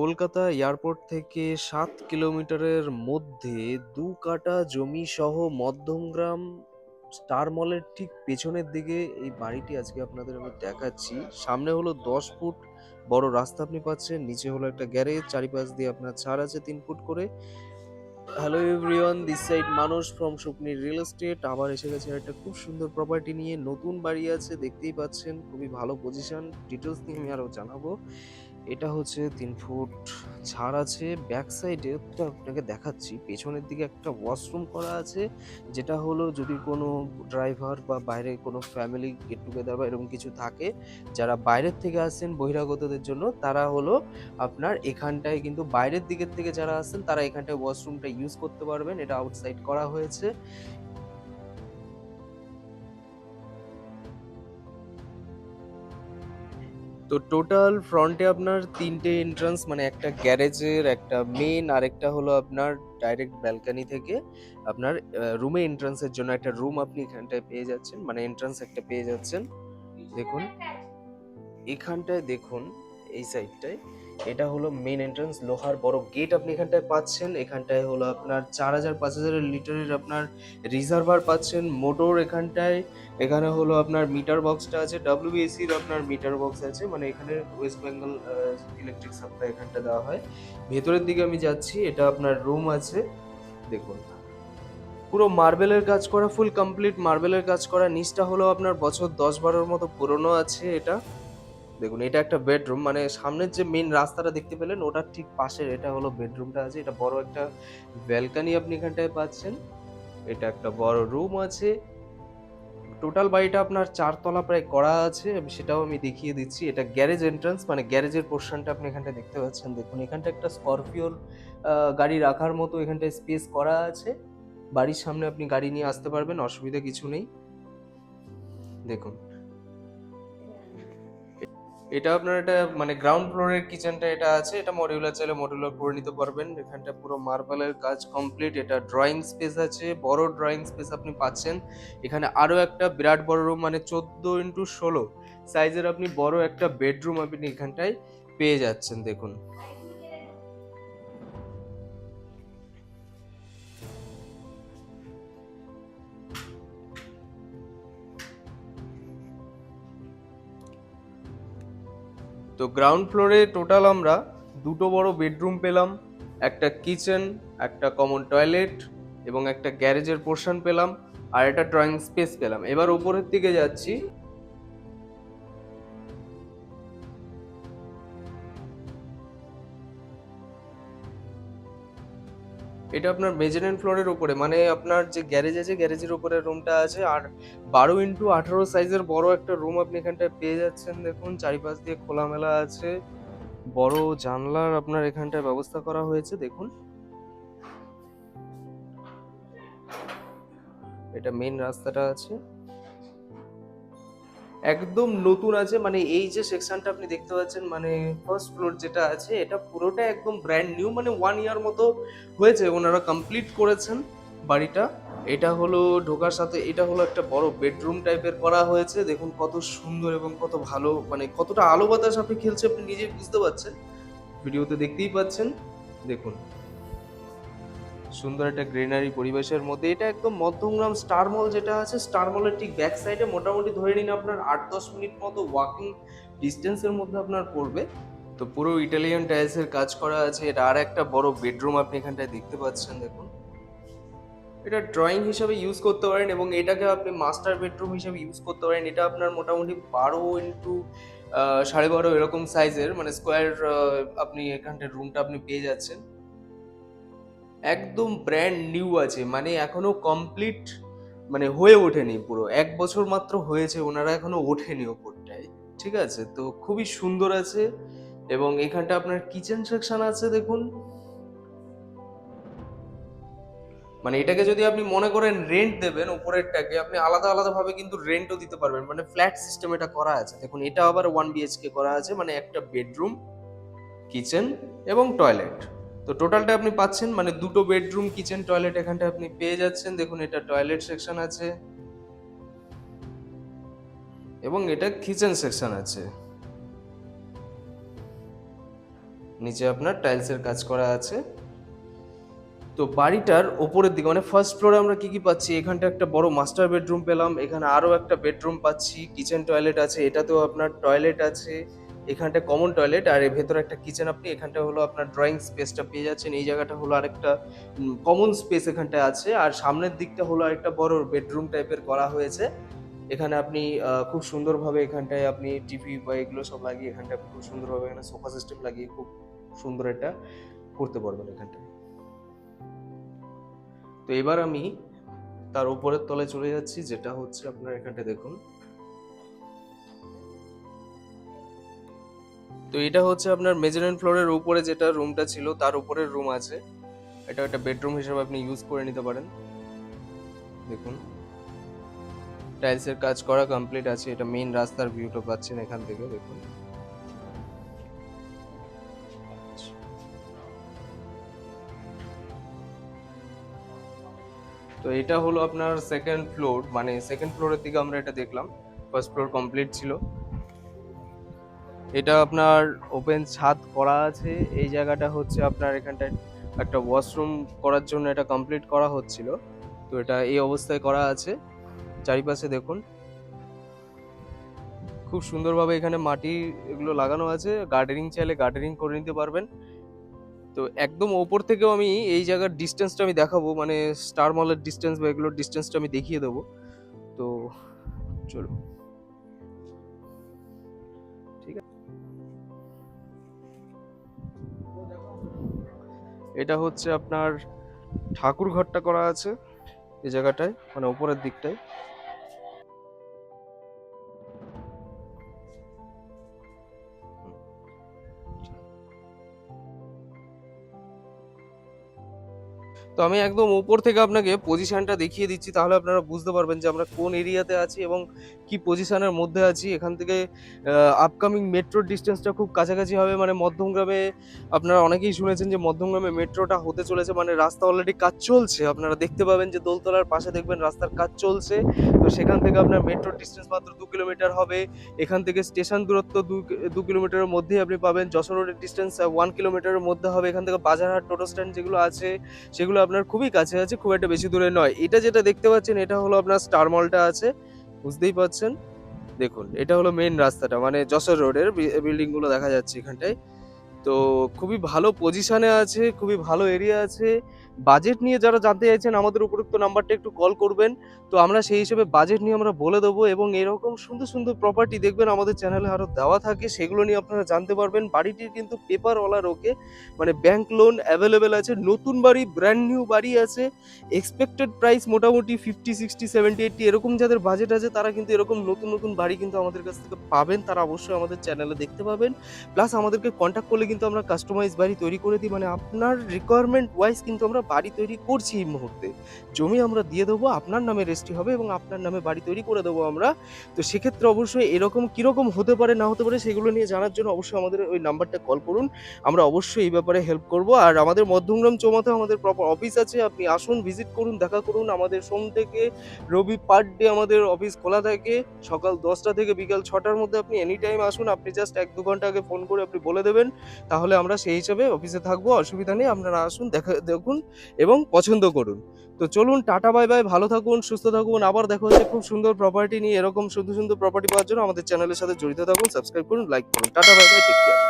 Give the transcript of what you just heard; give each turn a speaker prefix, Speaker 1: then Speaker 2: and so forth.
Speaker 1: Kolkata airport থেকে সাত কিলোমিটারের মধ্যে দু কাটা জমি সহ মধ্যমগ্রাম স্টার মলের ঠিক পেছনের দিকে এই বাড়িটি আজকে আপনাদের আমি দেখাচ্ছি। সামনে হলো দশ ফুট বড় রাস্তা আপনি পাচ্ছেন, নিচে হলো একটা গ্যারেজ, চারিপাশ দিয়ে আপনার ছাড় আছে তিন ফুট করে। হ্যালো এভরিওয়ান দিস সাইড মানুষ ফ্রম সুকনি রিয়েল এস্টেট আবার এসে গেছে একটা খুব সুন্দর প্রপার্টি নিয়ে। নতুন বাড়ি আছে, দেখতেই পাচ্ছেন, খুবই ভালো পজিশন ডিটেলস নিয়ে আমি আরও জানাব। এটা হচ্ছে তিন ফুট ছাড় আছে। ব্যাক সাইডে তো আপনাকে দেখাচ্ছি, পেছনের দিকে একটা ওয়াশরুম করা আছে, যেটা হলো যদি কোনো ড্রাইভার বা বাইরে কোনো ফ্যামিলি গেট টুগেদার বা এরকম কিছু থাকে, যারা বাইরের থেকে আসেন বহিরাগতদের জন্য, তারা হলো আপনার এখানটায় কিন্তু বাইরের দিকের থেকে যারা আসেন, তারা এখানটায় ওয়াশরুমটা ইউজ করতে পারবেন। এটা আউটসাইড করা হয়েছে। তো টোটাল ফ্রন্টে আপনার তিনটে এন্ট্রান্স মানে একটা গ্যারেজের একটা মেন আর একটা হলো আপনার ডাইরেক্ট ব্যালকানি থেকে আপনার রুমে এন্ট্রান্সের জন্য একটা রুম আপনি এখানটায় পেয়ে যাচ্ছেন মানে এন্ট্রান্স একটা পেয়ে যাচ্ছেন। দেখুন, এখানটায় দেখুন, এই সাইডটায় এটা হলো মেন এন্ট্রান্স লোহার বড় গেট আপনি এখানটায় পাচ্ছেন। এখানটায় হলো আপনার চার হাজার, পাঁচ হাজারের লিটারের আপনার রিজার্ভার পাচ্ছেন। মোটর এখানটায়, এখানে হলো আপনার মিটার বক্সটা আছে। ডাব্লিউবিএসির আপনার মিটার বক্স আছে। মানে এখানে ওয়েস্ট বেঙ্গল ইলেকট্রিক সাপ্লাই এখানটা দেওয়া হয়। ভেতরের দিকে আমি যাচ্ছি, এটা আপনার রুম আছে। দেখুন। পুরো মার্বেলের কাজ করা ফুল কমপ্লিট মার্বেলের কাজ করা। নিচটা হলো আপনার বছর দশ বারোর মতো পুরনো আছে এটা। দেখুন, এটা একটা বেডরুম মানে সামনের যে মেন রাস্তাটা দেখতে পেলেন, ওটার ঠিক পাশের এটা হলো বেডরুমটা আছে, এটা বড় একটা ব্যালকানি আপনি এখানটায় পাচ্ছেন, এটা একটা বড় রুম আছে টোটাল বাড়িটা আপনার চারতলা প্রায় করা আছে সেটাও আমি দেখিয়ে দিচ্ছি, এটা গ্যারেজ এন্ট্রান্স মানে গ্যারেজের পোর্শনটা আপনি এখানটা দেখতে পাচ্ছেন, দেখুন এখানটা একটা স্করপিওর গাড়ি রাখার মতো এখানটায় স্পেস করা আছে, বাড়ির সামনে আপনি গাড়ি নিয়ে আসতে পারবেন, অসুবিধা কিছু নেই, দেখুন। এটা আপনার এটা মানে গ্রাউন্ড ফ্লোরের কিচেনটা এটা আছে, এটা মডিউলার চাইলে মডিউলার করে নিতে পারবেন। এখানটা পুরো মার্বেলের কাজ কমপ্লিট এটা ড্রয়িং স্পেস আছে, বড় ড্রয়িং স্পেস আপনি পাচ্ছেন। এখানে আরও একটা বিরাট বড় রুম মানে চোদ্দ ইন্টু ষোলো। সাইজের আপনি বড় একটা বেডরুম আপনি এখানটায় পেয়ে যাচ্ছেন, দেখুন। তো গ্রাউন্ড ফ্লোরে টোটাল আমরা দুটো বড় বেডরুম পেলাম, একটা কিচেন একটা কমন টয়লেট এবং একটা গ্যারেজের পোর্শন পেলাম আর একটা ড্রয়িং স্পেস পেলাম। এবার উপরের দিকে যাচ্ছি এটা আপনার মেজারেন্ট ফ্লোরের উপরে মানে আপনার যে গ্যারেজ আছে গ্যারেজের উপরে রুমটা আছে। আর বারো ইন্টু আঠারো সাইজের বড় একটা রুম আপনি এখানটায় পেয়ে যাচ্ছেন। দেখুন, চারিপাশ দিয়ে খোলামেলা আছে। বড় জানলার আপনার এখানটায় ব্যবস্থা করা হয়েছে, দেখুন। এটা মেন রাস্তাটা আছে। একদম নতুন আছে মানে এই যে সেকশনটা আপনি দেখতে পাচ্ছেন মানে ফার্স্ট ফ্লোর যেটা আছে, এটা পুরোটা একদম ব্র্যান্ড নিউ মানে ওয়ান ইয়ার মতো হয়েছে। ওনারা কমপ্লিট করেছেন বাড়িটা। এটা হলো ঢোকার সাথে, এটা হলো একটা বড় বেডরুম টাইপের করা হয়েছে। দেখুন কত সুন্দর এবং কত ভালো মানে কতটা আলো বাতাস আপনি খেলছে, আপনি নিজেই বুঝতে পারছেন। ভিডিওতে দেখতেই পাচ্ছেন। দেখুন। সুন্দর একটা গ্রিনারি পরিবেশের মধ্যে। এটা একদম মধ্যমগ্রাম স্টার মল যেটা আছে, স্টার মলের ঠিক ব্যাক সাইডে মোটামুটি ধরে নিন আপনার আট দশ মিনিট মতো ওয়াকিং ডিস্টেন্সের মধ্যে আপনার পড়বে। তো পুরো ইটালিয়ান টাইলসের কাজ করা আছে। এটা আর একটা বড় বেডরুম আপনি এখানটায় দেখতে পাচ্ছেন, দেখুন। এটা ড্রয়িং হিসাবে ইউজ করতে পারেন এবং এটাকে আপনি মাস্টার বেডরুম হিসাবে ইউজ করতে পারেন। এটা আপনার মোটামুটি বারো ইন্টু সাড়ে বারো এরকম সাইজের মানে স্কোয়ার আপনি এখানটায় রুমটা আপনি পেয়ে যাচ্ছেন। একদম ব্র্যান্ড নিউ আছে মানে এখনও কমপ্লিট মানে হয়ে ওঠেনি পুরো। এক বছর মাত্র হয়েছে, ওনারা এখনও ওঠেনি ওপরটায়, ঠিক আছে? তো খুবই সুন্দর আছে, এবং এখানটা আপনার কিচেন সেকশন আছে, দেখুন। মানে এটাকে যদি আপনি মনে করেন রেন্ট দেবেন উপরেরটাকে আপনি আলাদা আলাদা ভাবে কিন্তু রেন্টও দিতে পারবেন। মানে ফ্ল্যাট সিস্টেম এটা করা আছে। দেখুন, এটা আবার ওয়ান বিএইচকে করা আছে মানে একটা বেডরুম কিচেন এবং টয়লেট তো টোটালটা আপনি পাচ্ছেন মানে দুটো বেডরুম কিচেন টয়লেট এখানটা আপনি পেয়ে যাচ্ছেন। দেখুন, এটা টয়লেট সেকশন আছে এবং এটা কিচেন সেকশন আছে। নিচে আপনার টাইলসের কাজ করা আছে। তো বাড়িটার ওপরের দিকে মানে ফার্স্ট ফ্লোরে আমরা কি কি পাচ্ছি? এখানটা একটা বড় মাস্টার বেডরুম পেলাম, এখানে আরও একটা বেডরুম পাচ্ছি কিচেন টয়লেট আছে, এটাতেও আপনার টয়লেট আছে। এখানটা কমন টয়লেট আর এর ভেতরে একটা কিচেন আপনি, এখানটা হলো আপনার ড্রয়িং স্পেসটা পেয়ে যাচ্ছেন। এই জায়গাটা হলো আরেকটা কমন স্পেস এখানটায় আছে। আর সামনের দিকটা হলো একটা বড় বেডরুম টাইপের করা হয়েছে। এখানে আপনি খুব সুন্দরভাবে এখানটায় আপনি টিভি বা এগুলো সব লাগিয়ে এখানটায় খুব সুন্দরভাবে এখানে সোফা সিস্টেম লাগিয়ে খুব সুন্দর এটা করতে পারবেন এখানটায় তো এবার আমি তার উপরের তলায় চলে যাচ্ছি, যেটা হচ্ছে আপনার এখানটা দেখুন। তো এটা হচ্ছে আপনার মেজারেন্ট ফ্লোরের উপরে যেটা রুমটা ছিল, তার উপরের রুম আছে। এটা একটা বেডরুম হিসেবে আপনি ইউজ করে নিতে পারেন। দেখুন। টাইলসের কাজ করা কমপ্লিট আছে। এটা মেইন রাস্তার ভিউটা পাচ্ছেন এখান থেকে, দেখুন। তো এটা হলো আপনার সেকেন্ড ফ্লোর মানে সেকেন্ড ফ্লোরের দিকে আমরা এটা দেখলাম। ফার্স্ট ফ্লোর কমপ্লিট ছিল। এটা আপনার ওপেন ছাদ করা আছে। এই জায়গাটা হচ্ছে আপনার এখানটায় একটা ওয়াশরুম করার জন্য এটা কমপ্লিট করা হচ্ছিল। তো এটা এই অবস্থায় করা আছে। চারিপাশে দেখুন। খুব সুন্দরভাবে এখানে মাটি এগুলো লাগানো আছে। গার্ডেনিং চাইলে গার্ডেনিং করে নিতে পারবেন। তো একদম ওপর থেকেও আমি এই জায়গার ডিস্টেন্সটা আমি দেখাবো। মানে স্টার মলের ডিস্টেন্স বা এগুলোর ডিস্টেন্সটা আমি দেখিয়ে দেবো। তো চলো এটা হচ্ছে আপনার ঠাকুর ঘরটা করা আছে এই জায়গাটায় মানে উপরের দিকটায়। তো আমি একদম উপর থেকে আপনাকে পজিশনটা দেখিয়ে দিচ্ছি, তাহলে আপনারা বুঝতে পারবেন যে আমরা কোন এরিয়াতে আছি এবং কি পজিশনের মধ্যে আছি। এখান থেকে আপকামিং মেট্রোর ডিস্টেন্সটা খুব কাছাকাছি হবে। মানে মধ্যমগ্রামে আপনারা অনেকেই শুনেছেন যে মধ্যমগ্রামে মেট্রোটা হতে চলেছে মানে রাস্তা অলরেডি কাজ চলছে। আপনারা দেখতে পাবেন যে দোলতলার পাশে দেখবেন রাস্তার কাজ চলছে। তো সেখান থেকে আপনার মেট্রোর ডিস্টেন্স মাত্র দু কিলোমিটার হবে। এখান থেকে স্টেশন দূরত্ব দু দু কিলোমিটারের মধ্যেই আপনি পাবেন। যশোর রোডের ডিস্টেন্স ওয়ান কিলোমিটারের মধ্যে হবে। এখান থেকে বাজারহাট টোটো স্ট্যান্ড যেগুলো আছে, সেগুলো আপনার খুবই কাছে আছে, খুব একটা বেশি দূরে নয়। এটা যেটা দেখতে পাচ্ছেন, এটা হলো আপনার স্টার মলটা আছে, বুঝতেই পাচ্ছেন? দেখুন, এটা হলো মেন রাস্তাটা মানে যশোর রোডের বিল্ডিংগুলো দেখা যাচ্ছে এখানটায়। তো খুবই ভালো পজিশনে আছে, খুবই ভালো এরিয়া আছে। বাজেট নিয়ে যারা জানতে চাইছেন, আমাদের উপরোক্ত নাম্বারটা একটু কল করবেন। তো আমরা সেই হিসেবে বাজেট নিয়ে আমরা বলে দেবো এবং এরকম সুন্দর সুন্দর প্রপার্টি দেখবেন আমাদের চ্যানেলে আরও দেওয়া থাকে। সেগুলো নিয়ে আপনারা জানতে পারবেন। বাড়িটির কিন্তু পেপারওয়ালা রোকে মানে ব্যাংক লোন অ্যাভেলেবেল আছে। নতুন বাড়ি ব্র্যান্ড নিউ বাড়ি আছে। এক্সপেক্টেড প্রাইস মোটামুটি ফিফটি সিক্সটি সেভেন্টি এইটটি এরকম যাদের বাজেট আছে, তারা কিন্তু এরকম নতুন নতুন বাড়ি কিন্তু আমাদের কাছ থেকে পাবেন। তারা অবশ্যই আমাদের চ্যানেলে দেখতে পাবেন। প্লাস আমাদেরকে কন্ট্যাক্ট করলে কিন্তু আমরা কাস্টমাইজ বাড়ি তৈরি করে দিই। মানে আপনার রিকোয়ারমেন্ট ওয়াইজ কিন্তু আমরা বাড়ি তৈরি করছি এই মুহূর্তে। জমি আমরা দিয়ে দেবো, আপনার নামে রেজিস্ট্রি হবে এবং আপনার নামে বাড়ি তৈরি করে দেবো আমরা। তো সেক্ষেত্রে অবশ্যই এরকম কীরকম হতে পারে, না হতে পারে সেগুলো নিয়ে জানার জন্য অবশ্যই আমাদের ওই নাম্বারটা কল করুন। আমরা অবশ্যই এই ব্যাপারে হেল্প করব। আর আমাদের মধ্যমগ্রাম চৌমাথা, আমাদের প্রপার অফিস আছে, আপনি আসুন ভিজিট করুন, দেখা করুন। আমাদের সোম থেকে রবি পার ডে আমাদের অফিস খোলা থাকে। সকাল দশটা থেকে বিকাল ছটার মধ্যে আপনি এনি টাইম আসুন, আপনি জাস্ট এক দু ঘণ্টা আগে ফোন করে আপনি বলে দেবেন। তাহলে আমরা সেই হিসাবে অফিসে থাকব, অসুবিধা নেই, আপনারা আসুন, দেখা, দেখুন। এবং পছন্দ করুন। তো চলুন, টাটা, বাই বাই, ভালো থাকুন, সুস্থ থাকুন। আবার দেখা হচ্ছে খুব সুন্দর প্রপার্টি নিয়ে এরকম সুন্দর সুন্দর প্রপার্টি পাওয়ার জন্য আমাদের চ্যানেলের সাথে জড়িত থাকুন সাবস্ক্রাইব করুন লাইক করুন। Tata, bye bye take care